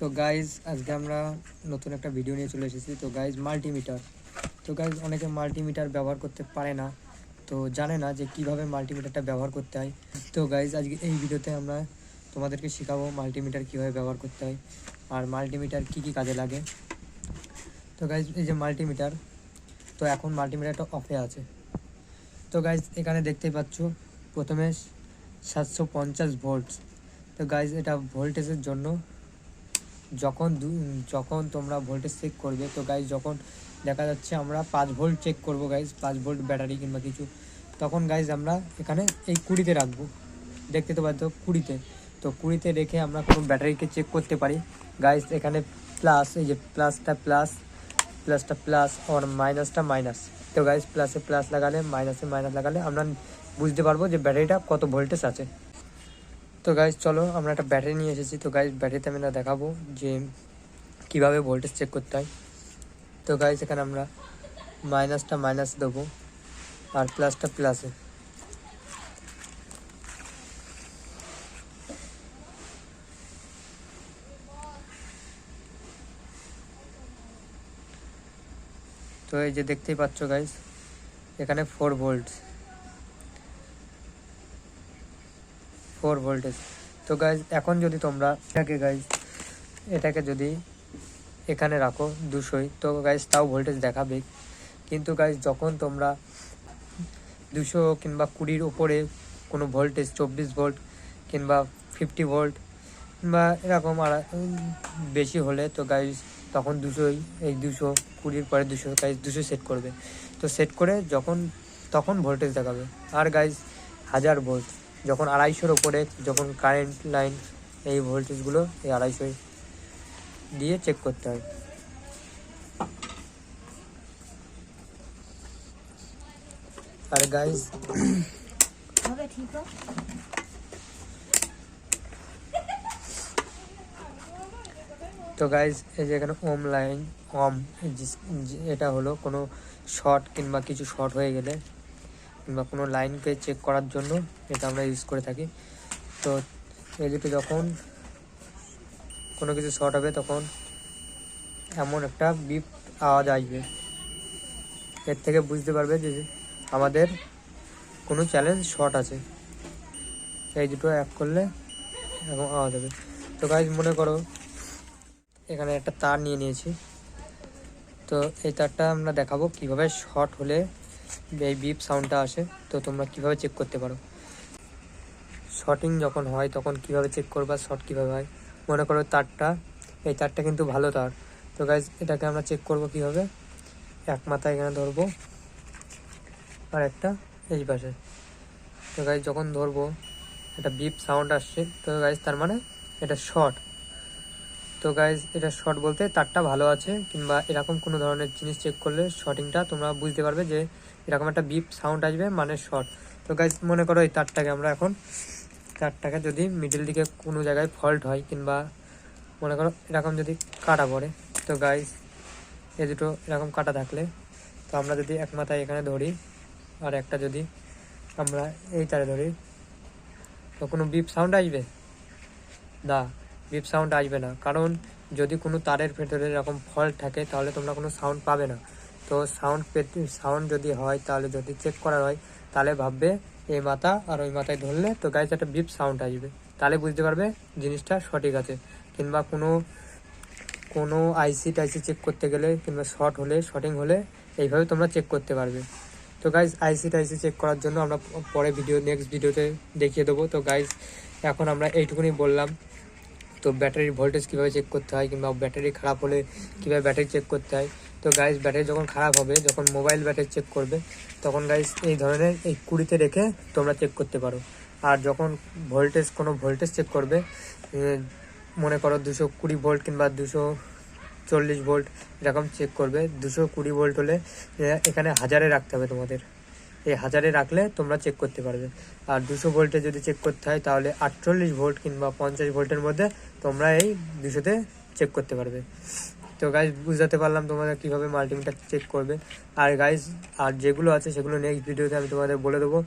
তো গাইজ আজকে আমরা নতুন একটা ভিডিও নিয়ে চলে এসেছি। তো গাইজ মাল্টিমিটার তো গাইজ অনেকে মাল্টিমিটার ব্যবহার করতে পারে না, তো জানে না যে কীভাবে মাল্টিমিটারটা ব্যবহার করতে হয়। তো গাইজ আজকে এই ভিডিওতে আমরা তোমাদেরকে শেখাবো মাল্টিমিটার কীভাবে ব্যবহার করতে হয় আর মাল্টিমিটার কি কি কাজে লাগে। তো গাইজ এই যে মাল্টিমিটার তো এখন মাল্টিমিটারটা অফে আছে। তো গাইজ এখানে দেখতেই পাচ্ছ, প্রথমে সাতশো পঞ্চাশ ভোল্টস তো গাইজ এটা ভোল্টেজের জন্য যখন যখন তোমরা ভোল্টেজ চেক করবে, তো গাইজ যখন দেখা যাচ্ছে আমরা পাঁচ ভোল্ট চেক করব গাইজ পাঁচ ভোল্ট ব্যাটারি কিংবা কিছু, তখন গাইজ আমরা এখানে এই কুড়িতে রাখব। দেখতে তো পাচ্ছ কুড়িতে। তো কুড়িতে রেখে আমরা কোনো ব্যাটারিকে চেক করতে পারি। গাইজ এখানে প্লাস এই যে প্লাসটা প্লাস প্লাসটা প্লাস আর মাইনাসটা মাইনাস তো গাইজ প্লাসে প্লাস লাগালে মাইনাসে মাইনাস লাগালে আমরা বুঝতে পারব যে ব্যাটারিটা কত ভোল্টেজ আছে। তো গাইজ চলো, আমরা একটা ব্যাটারি নিয়ে এসেছি। তো গাইজ ব্যাটারিতে আমি না দেখাবো যে কীভাবে ভোল্টেজ চেক করতে হয়। তো গাইজ এখানে আমরা মাইনাসটা মাইনাস দেবো আর প্লাসটা প্লাসে তো এই যে দেখতেই পাচ্ছ গাইজ এখানে ফোর ভোল্ট ফোর ভোল্টেজ। তো গাইজ এখন যদি তোমরা এটাকে গাইজ এটাকে যদি এখানে রাখো দুশোই, তো গাইজ তাও ভোল্টেজ দেখাবে। কিন্তু গাইজ যখন তোমরা দুশো কিংবা কুড়ির উপরে কোনো ভোল্টেজ, চব্বিশ ভোল্ট কিংবা ফিফটি ভোল্ট কিংবা এরকম আর বেশি হলে, তো গাইজ তখন দুশোই, এই দুশো কুড়ির পরে দুশো গাইজ দুশো সেট করবে। তো সেট করে যখন, তখন ভোল্টেজ দেখাবে। আর গাইজ হাজার ভোল্ট। যখন আড়াইশোর ওপরে যখন কারেন্ট লাইন এই ভোল্টেজগুলো এই আড়াইশো দিয়ে চেক করতে হয়। আর গাইজ তো গাইজ এই যে এখানে ওম লাইন ওম এটা হলো কোনো শর্ট কিংবা কিছু শর্ট হয়ে গেলে কিংবা কোনো লাইনকে চেক করার জন্য এটা আমরা ইউজ করে থাকি। তো এই যখন কোনো কিছু শর্ট হবে তখন এমন একটা বিপ আওয়াজ আসবে। এর থেকে বুঝতে পারবে যে আমাদের কোনো চ্যালেঞ্জ শর্ট আছে। এই দুটো এক করলে এরকম আওয়াজ হবে। তো গাইজ মনে করো এখানে একটা তার নিয়ে নিয়েছি। তো এই তারটা আমরা দেখাবো কীভাবে শর্ট হলে এই বিপ সাউন্ডটা আসে, তো তোমরা কীভাবে চেক করতে পারো? শর্টিং যখন হয়, তখন কীভাবে চেক করবা? শর্ট কীভাবে হয়? মনে করো তারটা, এই তারটা কিন্তু ভালো তার। তো গাইজ এটাকে আমরা চেক করব কীভাবে? এক মাথা এখানে ধরবো, আর একটা এই পাশে। তো গাইজ যখন ধরবো এটা বিপ সাউন্ড আসছে। তো গাইজ তার মানে এটা শর্ট তো গাইজ এটা শর্ট বলতে তারটা ভালো আছে, কিংবা এরকম কোনো ধরনের জিনিস চেক করলে শর্টিংটা তোমরা বুঝতে পারবে যে এরকম একটা বিপ সাউন্ড আসবে মানে শর্ট তো গাইজ মনে করো এই তারটাকে আমরা এখন, তারটাকে যদি মিডিল দিকে কোনো জায়গায় ফল্ট হয়, কিংবা মনে করো এরকম যদি কাটা পড়ে, তো গাইজ এই দুটো এরকম কাটা থাকলে, তো আমরা যদি এক মাথায় এখানে ধরি, আর একটা যদি আমরা এই তারে ধরি, তো কোনো বিপ সাউন্ড আসবে? না। বিপ সাউন্ড আসবে না। কারণ যদি কোনো তারের ভেতরে এরকম ফল্ট থাকে, তাহলে তোমরা কোনো সাউন্ড পাবে না। তো সাউন্ড পেতে সাউন্ড যদি হয়, তাহলে যদি চেক করা হয়, তাহলে ভাববে এই মাথা আর ওই মাথায় ধরলে তো গাইজ একটা বিপ সাউন্ড আসবে। তাহলে বুঝতে পারবে জিনিসটা সঠিক আছে। কিংবা কোনো কোনো আইসি টাইসি চেক করতে গেলে কিংবা শর্ট হলে শর্টিং হলে এইভাবে তোমরা চেক করতে পারবে। তো গাইজ আইসি টাইসি চেক করার জন্য আমরা পরে ভিডিও নেক্সট ভিডিওতে দেখিয়ে দেবো। তো গাইজ এখন আমরা এইটুকুনি বললাম। তো ব্যাটারির ভোল্টেজ কীভাবে চেক করতে হয় কিংবা ব্যাটারি খারাপ হলে কীভাবে ব্যাটারি চেক করতে হয়? তো গাইজ ব্যাটারি যখন খারাপ হবে, যখন মোবাইল ব্যাটারি চেক করবে, তখন গাইজ এই ধরনের এই কুড়িতে রেখে তোমরা চেক করতে পারো। আর যখন ভোল্টেজ কোনো ভোল্টেজ চেক করবে মনে করো দুশো কুড়ি ভোল্ট কিংবা দুশো চল্লিশ ভোল্ট এরকম চেক করবে। দুশো কুড়ি ভোল্ট হলে এখানে হাজারে রাখতে হবে তোমাদের। এই হাজারে রাখলে তোমরা চেক করতে পারবে। আর দুশো ভোল্টে যদি চেক করতে হয়, তাহলে আটচল্লিশ ভোল্ট কিংবা পঞ্চাশ ভোল্টের মধ্যে তোমরা এই দুশোতে চেক করতে পারবে। তো গাইজ বুঝাতে পারলাম তোমাদের কীভাবে মাল্টিমিটার চেক করবে। আর গাইজ আর যেগুলো আছে সেগুলো নেক্সট ভিডিওতে আমি তোমাদের বলে দেবো।